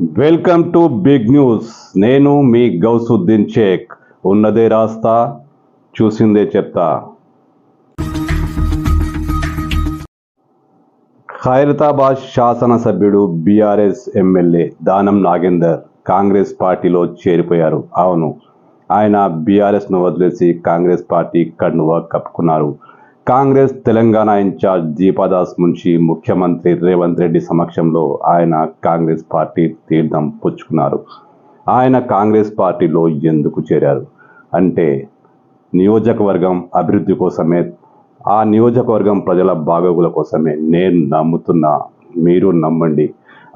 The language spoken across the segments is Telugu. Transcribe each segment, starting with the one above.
Welcome to big news. నేను మీ గౌసుద్దీన్ షేక్. ఉన్నదే రాస్తా చూసిందే చెప్తా. ఖైరతాబాద్ శాసనసభ్యుడు బీఆర్ఎస్ ఎమ్మెల్యే దానం నాగేందర్ కాంగ్రెస్ పార్టీలో చేరిపోయారు. అవును ఆయన బీఆర్ఎస్ను వదిలేసి కాంగ్రెస్ పార్టీ కండువా కప్పుకున్నారు. కాంగ్రెస్ తెలంగాణ ఇన్ఛార్జ్ దీపాదాస్ మున్షి ముఖ్యమంత్రి రేవంత్ రెడ్డి సమక్షంలో ఆయన కాంగ్రెస్ పార్టీ తీర్థం పుచ్చుకున్నారు. ఆయన కాంగ్రెస్ పార్టీలో ఎందుకు చేరారు? అంటే నియోజకవర్గం అభివృద్ధి కోసమే ఆ నియోజకవర్గం ప్రజల బాగోగుల కోసమే నేను నమ్ముతున్నా మీరు నమ్మండి.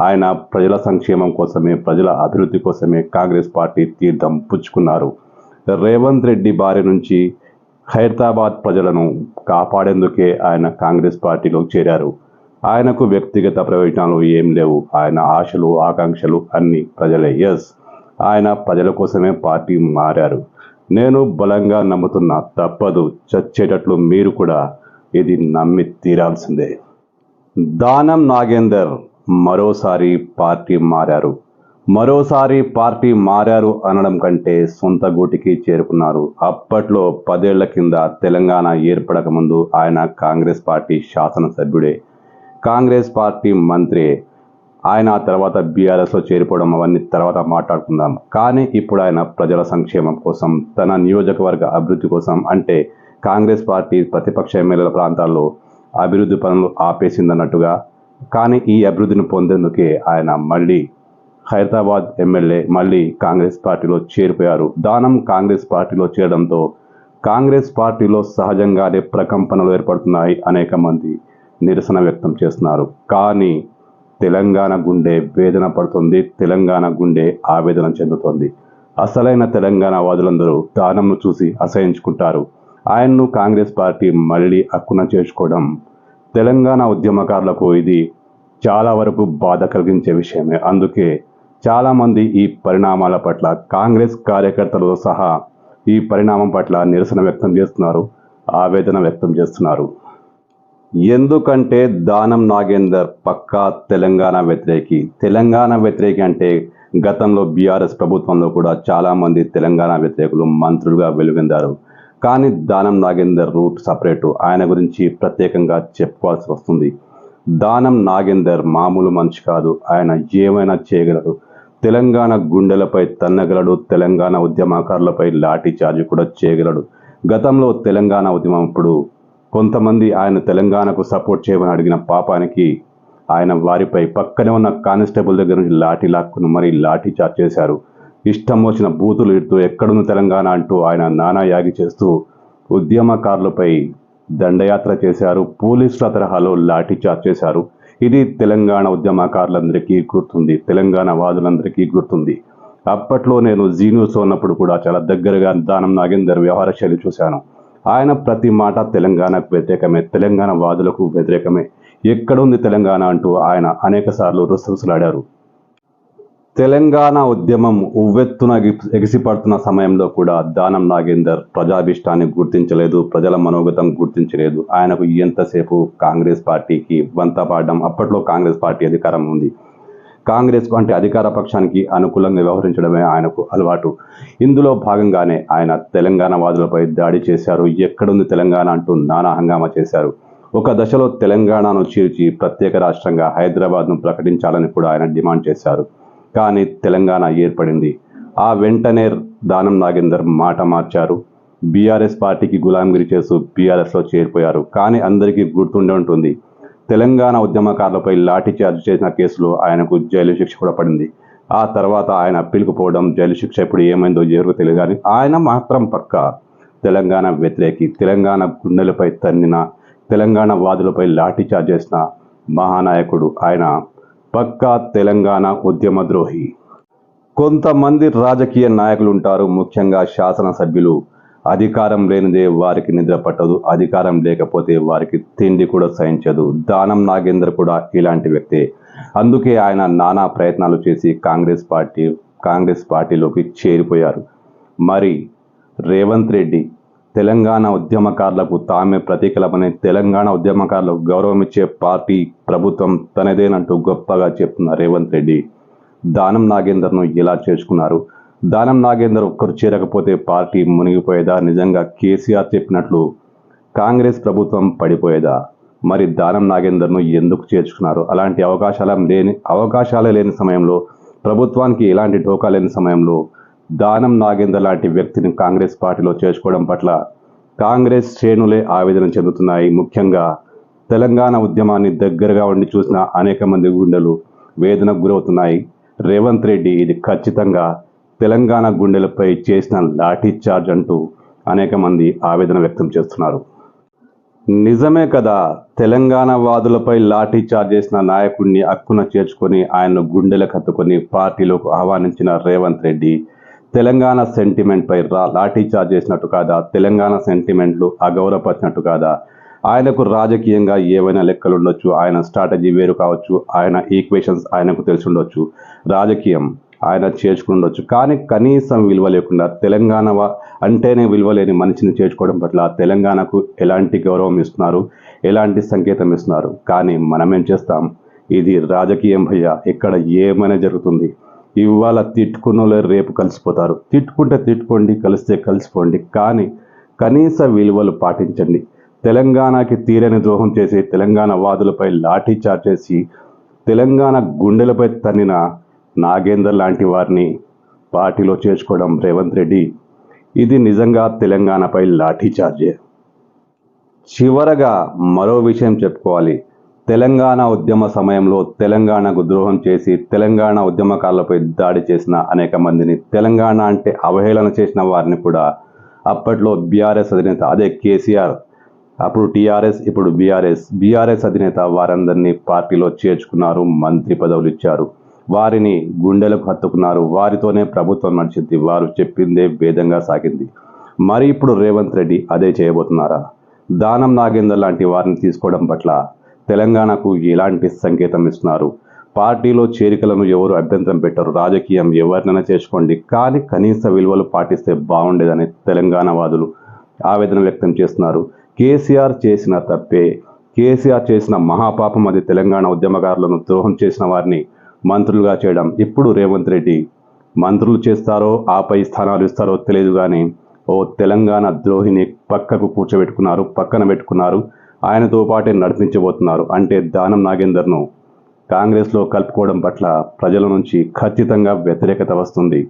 ఆయన ప్రజల సంక్షేమం కోసమే ప్రజల అభివృద్ధి కోసమే కాంగ్రెస్ పార్టీ తీర్థం పుచ్చుకున్నారు. రేవంత్ రెడ్డి బారి నుంచి ఖైరతాబాద్ ప్రజలను కాపాడేందుకే ఆయన కాంగ్రెస్ పార్టీలో చేరారు. ఆయనకు వ్యక్తిగత ప్రయోజనాలు ఏం లేవు. ఆయన ఆశలు ఆకాంక్షలు అన్ని ప్రజలే. ఎస్ ఆయన ప్రజల కోసమే పార్టీ మారారు. నేను బలంగా నమ్ముతున్నా తప్పదు. చచ్చేటట్లు మీరు కూడా ఇది నమ్మి తీరాల్సిందే. దానం నాగేందర్ మరోసారి పార్టీ మారారు. మరోసారి పార్టీ మారారు అనడం కంటే సొంత గూటికి చేరుకున్నారు. అప్పట్లో పదేళ్ళ కింద తెలంగాణ ఏర్పడక ముందు ఆయన కాంగ్రెస్ పార్టీ శాసనసభ్యుడే. కాంగ్రెస్ పార్టీ మంత్రి ఆయన తర్వాత బీఆర్ఎస్లో చేరిపోవడం అవన్నీ తర్వాత మాట్లాడుకుందాం. కానీ ఇప్పుడు ఆయన ప్రజల సంక్షేమం కోసం తన నియోజకవర్గ అభివృద్ధి కోసం అంటే కాంగ్రెస్ పార్టీ ప్రతిపక్ష ఎమ్మెల్యేల ప్రాంతాల్లో అభివృద్ధి పనులు ఆపేసిందన్నట్టుగా కానీ ఈ అభివృద్ధిని పొందేందుకే ఆయన మళ్ళీ హైదరాబాద్ ఎమ్మెల్యే మళ్ళీ కాంగ్రెస్ పార్టీలో చేరిపోయారు. దానం కాంగ్రెస్ పార్టీలో చేరడంతో కాంగ్రెస్ పార్టీలో సహజంగానే ప్రకంపనలు ఏర్పడుతున్నాయి అనేక మంది నిరసన వ్యక్తం చేస్తున్నారు. కానీ తెలంగాణ గుండె వేదన పడుతుంది తెలంగాణ గుండె ఆవేదన చెందుతోంది. అసలైన తెలంగాణ వాదులందరూ దానంను చూసి అసహించుకుంటారు. ఆయన్ను కాంగ్రెస్ పార్టీ మళ్ళీ అక్కున చేర్చుకోవడం తెలంగాణ ఉద్యమకారులకు ఇది చాలా వరకు బాధ కలిగించే విషయమే. అందుకే చాలామంది ఈ పరిణామాల పట్ల కాంగ్రెస్ కార్యకర్తలతో సహా ఈ పరిణామం పట్ల నిరసన వ్యక్తం చేస్తున్నారు ఆవేదన వ్యక్తం చేస్తున్నారు. ఎందుకంటే దానం నాగేందర్ పక్కా తెలంగాణ వ్యతిరేకి. తెలంగాణ వ్యతిరేకి అంటే గతంలో బీఆర్ఎస్ ప్రభుత్వంలో కూడా చాలామంది తెలంగాణ వ్యతిరేకులు మంత్రులుగా వెలుగొందారు. కానీ దానం నాగేందర్ రూట్ సపరేటు. ఆయన గురించి ప్రత్యేకంగా చెప్పుకోవాల్సి వస్తుంది. దానం నాగేందర్ మామూలు మనిషి కాదు. ఆయన ఏమైనా చేయగలరు? తెలంగాణ గుండెలపై తన్నగలడు తెలంగాణ ఉద్యమకారులపై లాఠీ చార్జ్ కూడా చేయగలడు. గతంలో తెలంగాణ ఉద్యమం అప్పుడు కొంతమంది ఆయన తెలంగాణకు సపోర్ట్ చేయమని అడిగిన పాపానికి ఆయన వారిపై పక్కనే ఉన్న కానిస్టేబుల్ దగ్గర నుంచి లాఠీ లాక్కుని మరీ లాఠీ చార్జ్ చేశారు. ఇష్టం వచ్చిన బూతులు ఇడుతూ ఎక్కడున్న తెలంగాణ అంటూ ఆయన నానా యాగి చేస్తూ ఉద్యమకారులపై దండయాత్ర చేశారు. పోలీసుల తరహాలో లాఠీ చార్జ్ చేశారు. ఇది తెలంగాణ ఉద్యమకారులందరికీ గుర్తుంది. తెలంగాణ వాదులందరికీ గుర్తుంది. అప్పట్లో నేను జీన్యూస్ ఉన్నప్పుడు కూడా చాలా దగ్గరగా దానం నాగేందర్ వ్యవహార శైలి చూశాను. ఆయన ప్రతి మాట తెలంగాణకు వ్యతిరేకమే తెలంగాణ వాదులకు వ్యతిరేకమే. ఎక్కడుంది తెలంగాణ అంటూ ఆయన అనేక సార్లు రుసరుసలాడారు. తెలంగాణ ఉద్యమం ఉవ్వెత్తున ఎగిసిపడుతున్న సమయంలో కూడా దానం నాగేందర్ ప్రజాభిష్టాన్ని గుర్తించలేదు ప్రజల మనోగతం గుర్తించలేదు. ఆయనకు ఎంతసేపు కాంగ్రెస్ పార్టీకి వంత పాడడం అప్పట్లో కాంగ్రెస్ పార్టీ అధికారం ఉంది. కాంగ్రెస్ అంటే అధికార పక్షానికి అనుకూలంగా వ్యవహరించడమే ఆయనకు అలవాటు. ఇందులో భాగంగానే ఆయన తెలంగాణ వాదులపై దాడి చేశారు ఎక్కడుంది తెలంగాణ అంటూ నానా హంగామా చేశారు. ఒక దశలో తెలంగాణను చీల్చి ప్రత్యేక రాష్ట్రంగా హైదరాబాద్ను ప్రకటించాలని కూడా ఆయన డిమాండ్ చేశారు. కానీ తెలంగాణ ఏర్పడింది. ఆ వెంటనే దానం నాగేందర్ మాట మార్చారు. బీఆర్ఎస్ పార్టీకి గులాంగిరి చేస్తూ బీఆర్ఎస్లో చేరిపోయారు. కానీ అందరికీ గుర్తుండే ఉంటుంది తెలంగాణ ఉద్యమకారులపై లాఠీ చార్జ్ చేసిన కేసులో ఆయనకు జైలు శిక్ష కూడా పడింది. ఆ తర్వాత ఆయన అప్పీల్కు పోవడం జైలు శిక్ష ఇప్పుడు ఏమైందో ఎవరు తెలియదు కానీ ఆయన మాత్రం పక్క తెలంగాణ వ్యతిరేకి తెలంగాణ గుండెలపై తన్నిన తెలంగాణ వాదులపై లాఠీ చార్జ్ చేసిన మహానాయకుడు ఆయన. పక్కా తెలంగాణ ఉద్యమద్రోహి. కొంతమంది రాజకీయ నాయకులు ఉంటారు ముఖ్యంగా శాసనసభ్యులు. అధికారం లేనిదే వారికి నిద్ర పట్టదు అధికారం లేకపోతే వారికి తిండి కూడా సహించదు. దానం నాగేందర్ కూడా ఇలాంటి వ్యక్తే. అందుకే ఆయన నానా ప్రయత్నాలు చేసి కాంగ్రెస్ పార్టీ కాంగ్రెస్ పార్టీలోకి చేరిపోయారు. మరి రేవంత్ రెడ్డి తెలంగాణ ఉద్యమకారులకు తామే ప్రతీకలమని తెలంగాణ ఉద్యమకారులకు గౌరవం ఇచ్చే పార్టీ ప్రభుత్వం తనదేనంటూ గొప్పగా చెప్తున్న రేవంత్ రెడ్డి. దానం నాగేందర్ను ఇలా చేర్చుకున్నారు దానం నాగేందర్ ఒక్కరు చేరకపోతే పార్టీ మునిగిపోయేదా? నిజంగా కేసీఆర్ చెప్పినట్లు కాంగ్రెస్ ప్రభుత్వం పడిపోయేదా? మరి దానం నాగేందర్ను ఎందుకు చేర్చుకున్నారు? అలాంటి అవకాశాల లేని అవకాశాలే లేని సమయంలో ప్రభుత్వానికి ఎలాంటి ఢోకా లేని సమయంలో దానం నాగేందర్ లాంటి వ్యక్తిని కాంగ్రెస్ పార్టీలో చేర్చుకోవడం పట్ల కాంగ్రెస్ శ్రేణులే ఆవేదన చెందుతున్నాయి. ముఖ్యంగా తెలంగాణ ఉద్యమాన్ని దగ్గరగా ఉండి చూసిన అనేక మంది గుండెలు వేదనకు గురవుతున్నాయి. రేవంత్ రెడ్డి ఇది ఖచ్చితంగా తెలంగాణ గుండెలపై చేసిన లాఠీ చార్జ్ అంటూ అనేక మంది ఆవేదన వ్యక్తం చేస్తున్నారు. నిజమే కదా తెలంగాణ వాదులపై లాఠీ చార్జ్ చేసిన నాయకుడిని అక్కున చేర్చుకొని ఆయన గుండెలకు హత్తుకొని పార్టీలోకి ఆహ్వానించిన రేవంత్ రెడ్డి తెలంగాణ సెంటిమెంట్పై రా లాఠీ చార్జ్ చేసినట్టు కాదా? తెలంగాణ సెంటిమెంట్లు అగౌరవపరిచినట్టు కాదా? ఆయనకు రాజకీయంగా ఏవైనా లెక్కలు ఉండొచ్చు ఆయన స్ట్రాటజీ వేరు కావచ్చు ఆయన ఈక్వేషన్స్ ఆయనకు తెలిసి ఉండొచ్చు. రాజకీయం ఆయన చేర్చుకుని ఉండొచ్చు. కానీ కనీసం విలువ లేకుండా తెలంగాణ అంటేనే విలువ లేని మనిషిని చేర్చుకోవడం పట్ల తెలంగాణకు ఎలాంటి గౌరవం ఇస్తున్నారు? ఎలాంటి సంకేతం ఇస్తున్నారు? కానీ మనమేం చేస్తాం? ఇది రాజకీయం భయ్య. ఇక్కడ ఏమైనా జరుగుతుంది? ఇవాళ తిట్టుకున్న రేపు కలిసిపోతారు. తిట్టుకుంటే తిట్టుకోండి కలిస్తే కలిసిపోండి. కానీ కనీస విలువలు పాటించండి. తెలంగాణకి తీరని ద్రోహం చేసి తెలంగాణ వాదులపై లాఠీ చార్జ్ చేసి తెలంగాణ గుండెలపై తన్నిన నాగేందర్ లాంటి వారిని పార్టీలో చేర్చుకోవడం రేవంత్ రెడ్డి ఇది నిజంగా తెలంగాణపై లాఠీ చార్జే. చివరగా మరో విషయం చెప్పుకోవాలి. తెలంగాణ ఉద్యమ సమయంలో తెలంగాణకు ద్రోహం చేసి తెలంగాణ ఉద్యమకారులపై దాడి చేసిన అనేక మందిని తెలంగాణ అంటే అవహేళన చేసిన వారిని కూడా అప్పట్లో బీఆర్ఎస్ అధినేత అదే కేసీఆర్. అప్పుడు టీఆర్ఎస్ ఇప్పుడు బీఆర్ఎస్. బీఆర్ఎస్ అధినేత వారందరినీ పార్టీలో చేర్చుకున్నారు మంత్రి పదవులు ఇచ్చారు. వారిని గుండెలకు హత్తుకున్నారు. వారితోనే ప్రభుత్వం నడిచింది. వారు చెప్పిందే వేదంగా సాగింది. మరి ఇప్పుడు రేవంత్ రెడ్డి అదే చేయబోతున్నారా? దానం నాగేందర్ లాంటి వారిని తీసుకోవడం పట్ల తెలంగాణకు ఎలాంటి సంకేతం ఇస్తున్నారు? పార్టీలో చేరికలను ఎవరు అభ్యంతరం పెట్టరు? రాజకీయం ఎవరినైనా చేసుకోండి. కానీ కనీస విలువలు పాటిస్తే బాగుండేదని తెలంగాణ వాదులు ఆవేదన వ్యక్తం చేస్తున్నారు. కేసీఆర్ చేసిన తప్పే. కేసీఆర్ చేసిన మహాపాపం అది తెలంగాణ ఉద్యమకారులను ద్రోహం చేసిన వారిని మంత్రులుగా చేయడం. ఇప్పుడు రేవంత్ రెడ్డి మంత్రులు చేస్తారో ఆపై స్థానాలు ఇస్తారో తెలియదు కానీ ఓ తెలంగాణ ద్రోహిని పక్కకు కూర్చోబెట్టుకున్నారు పక్కన పెట్టుకున్నారు. ఆయనతో పాటే నడిపించబోతున్నారు. అంటే దానం నాగేందర్ను కాంగ్రెస్లో కలుపుకోవడం పట్ల ప్రజల నుంచి ఖచ్చితంగా వ్యతిరేకత వస్తుంది.